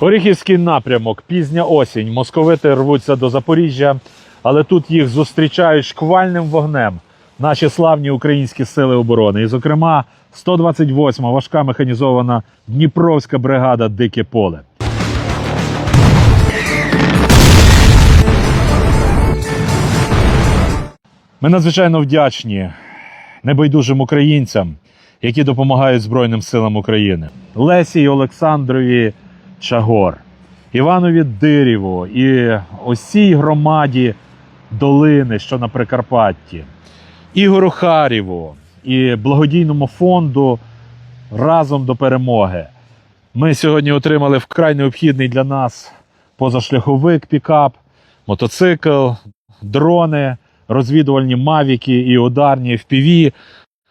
Оріхівський напрямок, пізня осінь. Московити рвуться до Запоріжжя, але тут їх зустрічають шквальним вогнем наші славні українські сили оборони. І, зокрема, 128-ма важка механізована Дніпровська бригада Дике поле. Ми надзвичайно вдячні небайдужим українцям, які допомагають Збройним силам України. Лесі й Олександрові Чагор, Іванові Дирєву і усій громаді долини, що на Прикарпатті, Ігору Харєву і благодійному фонду разом до перемоги. Ми сьогодні отримали вкрай необхідний для нас позашляховик, пікап, мотоцикл, дрони, розвідувальні мавіки і ударні FPV,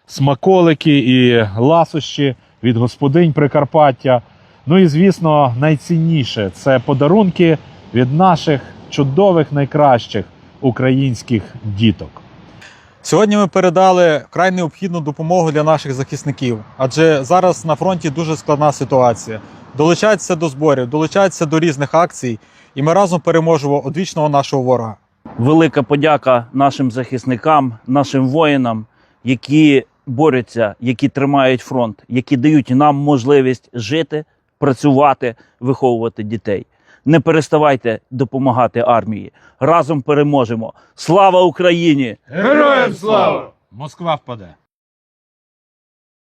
смаколики і ласощі від господинь Прикарпаття. Ну і звісно, найцінніше це подарунки від наших чудових найкращих українських діток. Сьогодні ми передали вкрай необхідну допомогу для наших захисників, адже зараз на фронті дуже складна ситуація. Долучайтеся до зборів, долучайтеся до різних акцій, і ми разом переможемо одвічного нашого ворога. Велика подяка нашим захисникам, нашим воїнам, які борються, які тримають фронт, які дають нам можливість жити, працювати, виховувати дітей. Не переставайте допомагати армії. Разом переможемо. Слава Україні! Героям слава! Москва впаде!